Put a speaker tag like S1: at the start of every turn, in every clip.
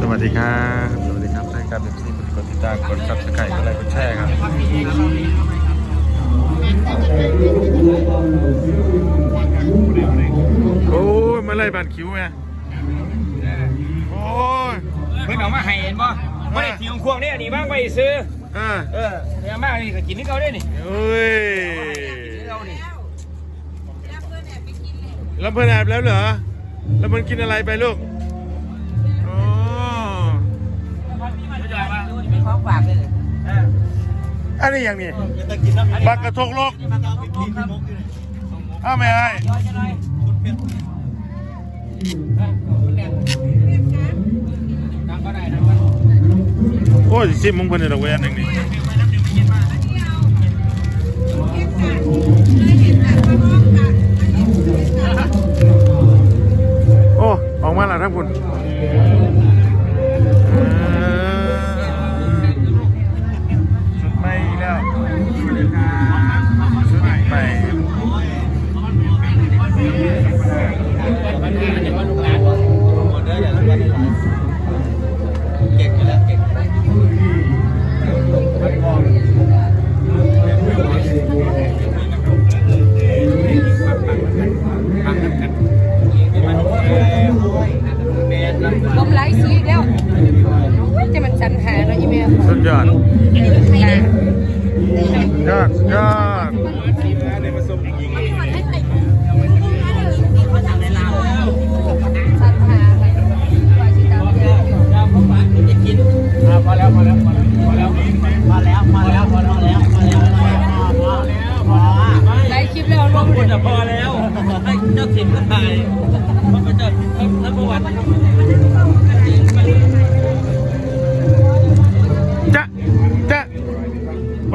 S1: สวัสดีครับ สวัสดีครับท่านการเป็นที่กดติดตามกดซับสไครต์กดไลค์กดแชร์ครับโอ้ยมาไล่บานคิ้วไงโอ้ย
S2: เพิ่นเอามาให้เห็นบ่ไม่ได้ทิ้งควงนี่อันนี้บ้างไปซื้อ
S1: เออ
S2: เออเอามานี่ก็กินนี่เขาได้นี่
S1: เอ้ย
S2: นี่เขานี่
S1: แล้วเพื่อนแอบแล้วเหรอ แล้วมันกินอะไรไปลูกโอ้
S2: เป็นของฝากเลยอั
S1: นนี้อย่างนี้บักกระทกโลกอ้าวไม่ให้
S2: ย้อยจะหน่อยนั่งก็ได้นั่งก็ได้
S1: โอ้ยซิมมึงเพิ่นดอกเวยอันหนึ่งนี่ อ้ออกมาแล้วทั้งคุณ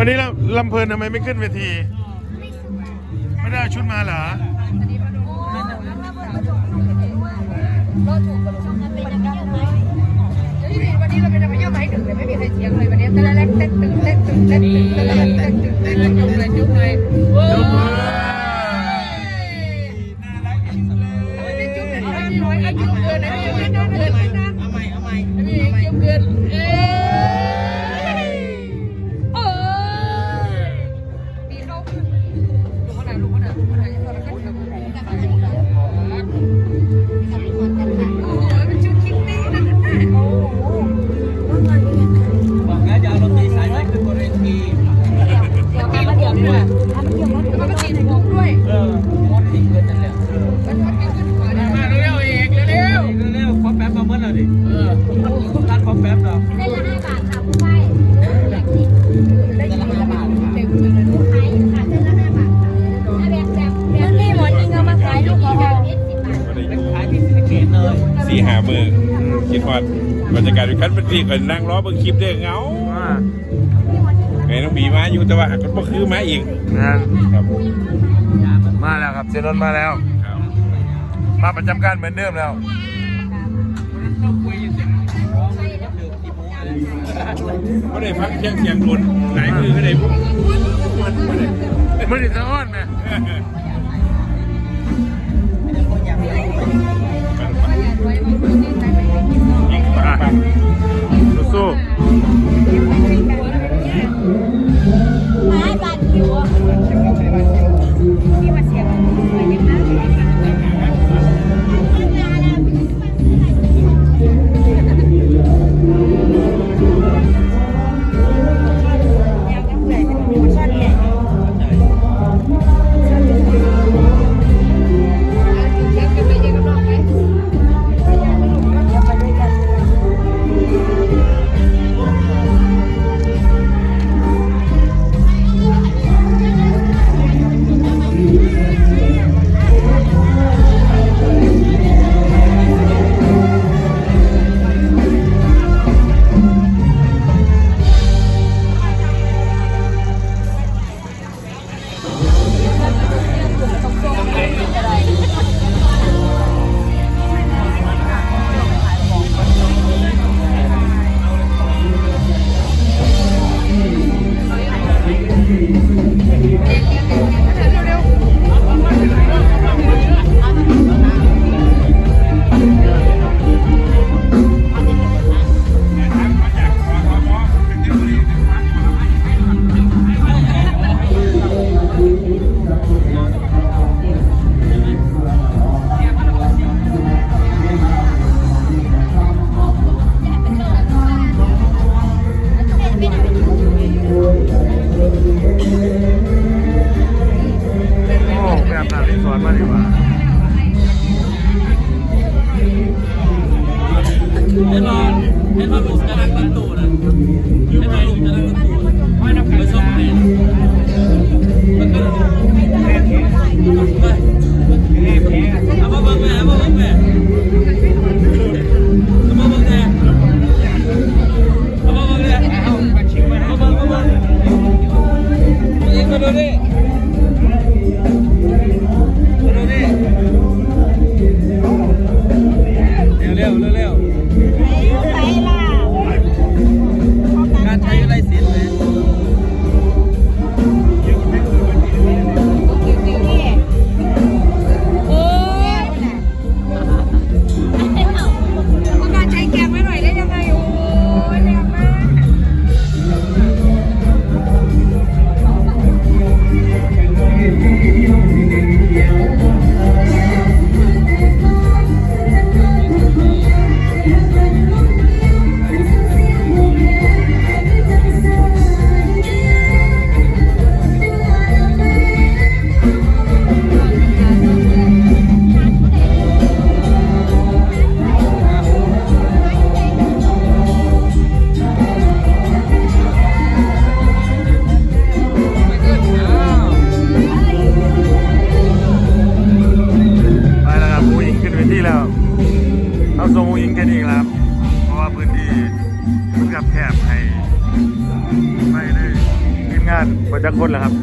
S1: วั
S3: นนี้ลำ
S1: เพลินทำไมไม่ขึ้นเวที ไม่ได้ชุดมาเหรอ
S3: เอา
S2: ใหม่เอาใหม่
S3: เอา
S4: ใหม่ เอ้
S2: ย สี
S5: หามือคิดฮอดบรรยากาศเป็นคันเป็นที่ก่อนนั่งล้อเบิ่งคลิปได้เหงา
S1: ว่า
S5: ไงน้องบีมาอยู่แต่ว่าหากคนบ่คือมาอีก
S1: งาน
S5: ครับ
S1: มาแล้วครับเซนนท์มาแล้ว
S5: ครับ
S1: มาประจำการเหมือนเดิมแล้ว
S5: ก็ได้ฟังเสียงเสียงหลุนหลายมือก็ได้บุ้มมันบ่ได้
S1: ไม่ได้สะอ้อนไหม อะสู้
S4: ไม้บาทคิว จั
S1: กคนแหละ
S5: ครับ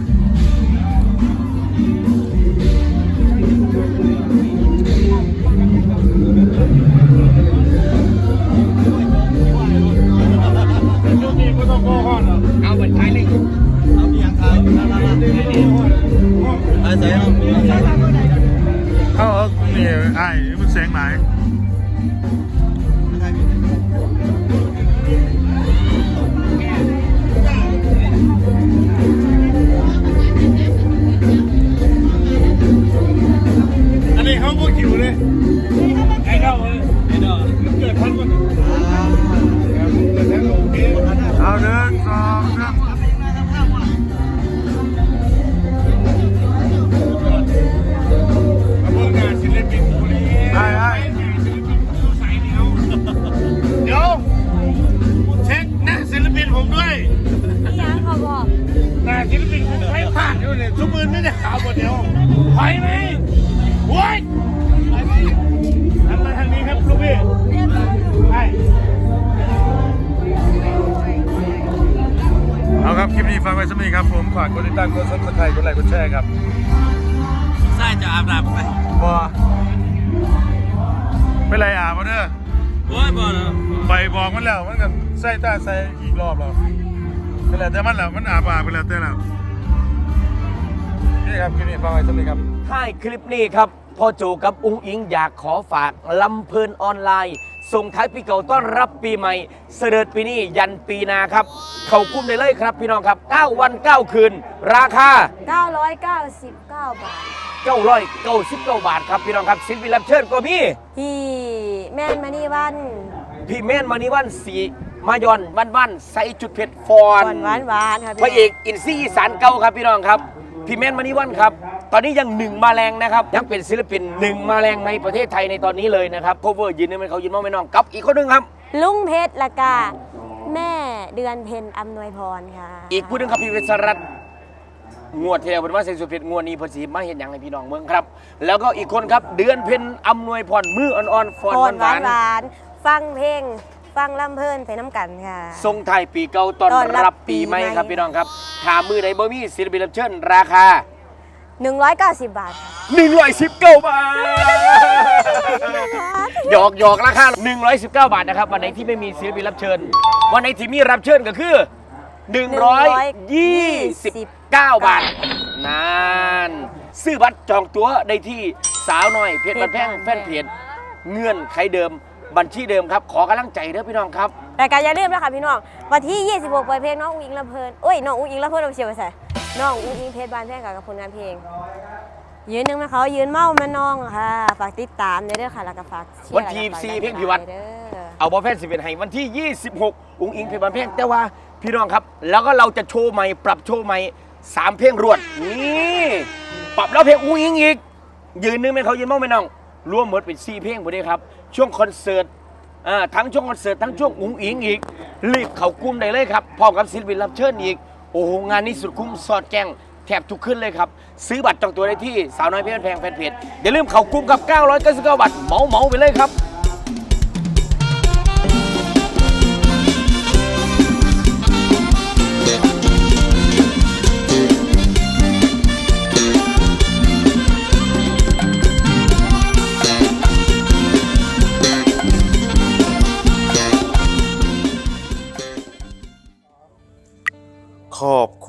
S1: สักนิดครับผมฝากกดติดตามกดซับสไครต์กดไลค์กดแชร์ครับ
S2: ใส่จะอาบน้ำไป
S1: บอเป็นไรอาบมาเด้อ
S2: โอ้ยบอลเหรอ
S1: ไปบอกมันแล้วมันก็ใส่ตาใส่อีกรอบแล้วเป็นไรแต่มันแล้วมันอาบอาบไปแล้วแต่แล้วนี่ครับคลิปนี้ฟังไว้สักนิดครับ
S6: ท้ายคลิปนี้ครับพ่อโจกับอุ้งอิงอยากขอฝากลำเพลินออนไลน์ ส่งท้ายปีเก่าต้อนรับปีใหม่ เสด็จปีนี้ยันปีหนาครับ เขาคุ้มได้เลยครับพี่น้องครับ 9 วัน 9 คืน ราคา
S4: 999 บาท
S6: 999 บาทครับพี่น้องครับศิลปินรับเชิญก็มี
S4: พี่แม่นมานี่วัน
S6: พี่แม่นมานิวันสีมายอนวันวันใส่จุดเผ็ดฟอ
S4: ห
S6: น
S4: วานหวานๆครับ
S6: พระเอกอินซี่อีสานเก่าครับพี่น้องครับ พี่แมนมานิวันครับ ตอนนี้ยังหนึ่งมาแรงนะครับยังเป็นศิลปินหนึ่งมาแรงในประเทศไทยในตอนนี้เลยนะครับโคเวอร์ยืนนี่มันเขายืนมองไม่น้องกับอีกคนหนึงครับ
S4: ลุงเพชรละกาแม่เดือนเพ็ญอำนวยพรค่ะ
S6: อีกผู้หนึงครับพี่เวสรัตน์งวดที่แล้วเป็นว่าเซนสุดเพชรงวดนี้เพอสีมาเห็นอย่างในพี่น้องเมืองครับ แล้วก็อีกคนครับเดือนเพ็ญอำนวยพรมืออ่อนๆฟอน
S4: พรหวา
S6: หานน
S4: วหวานๆฟังเพลง ฟังลำเพลินไปน้ำกันค่ะ
S6: ๆทรงไทายปีเก่าตอน
S4: ต้อนรับ
S6: รับปีใหม่
S4: ปีใหม่
S6: ครับพี่น้องครับถามมือไหนบ่มีศิลปินรับเชิญราคา
S4: 190 บาทค่ะ
S6: 119 บาท หยอกหยอกราคา 119 บาทนะครับวันไหนที่ไม่มีศิลปินรับเชิญ วันไหนที่มีรับเชิญก็คือ 129 บาทนานซื้อบัตรจองตั๋วได้ที่สาวน้อยเพจบันแพงแฟนเพจเงื่อนไขเดิมบัญชีเดิมครับ ขอกำลังใจเด้อพี่น้องครับ
S4: รายการอย่าลืมนะคะพี่น้อง วันที่ 26เปิดเพลงน้องอุ้งอิงลำเพลินโอ้ยน้องอุ้งอิงลำเพลินเอาเชียวไปใส่ น้องอุ้งอิงเพชรบานแพงกับผลงานเพลง ยืนหนึ่งนะเขายืนเมามาน้องค่ะ ฝากติดตามเด้อค่ะแล้วก็ฝากเชียร์
S6: วันที่
S4: แล้วก็ฝาก
S6: สี่
S4: ดัน
S6: เพลงพิวัตร
S4: เด้อ
S6: เอาบอลแฟนสิบเอ็ดให้วันที่ 26 อุ้งอิงเพลงบันเพลงแต่ว่าพี่น้องครับ แล้วก็เราจะโชว์ใหม่ปรับโชว์ใหม่สามเพลงรวดนี่ปรับแล้วเพลงอุ้งอิงอีก ยืนนึงไหมเขายืนมั่งไหมน้องรวมหมดเป็น4เพลงหมดเลยครับ ช่วงคอนเสิร์ตอ่าทั้งช่วงคอนเสิร์ตทั้งช่วงอุ้งอิงอีกรีบเขากลุ้มได้เลยครับพร้อมกับศิลปินรับเชิญอีกโอ้โหงานนี้สุดคุ้มสอดแกงแถบทุกขึ้นเลยครับ ซื้อบัตรจองตัวได้ที่สาวน้อยเพื่อนแพงแฟนเพจอย่าลืมเขากลุ้มกับ 999 บาทเหมาเหมาๆไปเลยครั
S7: บ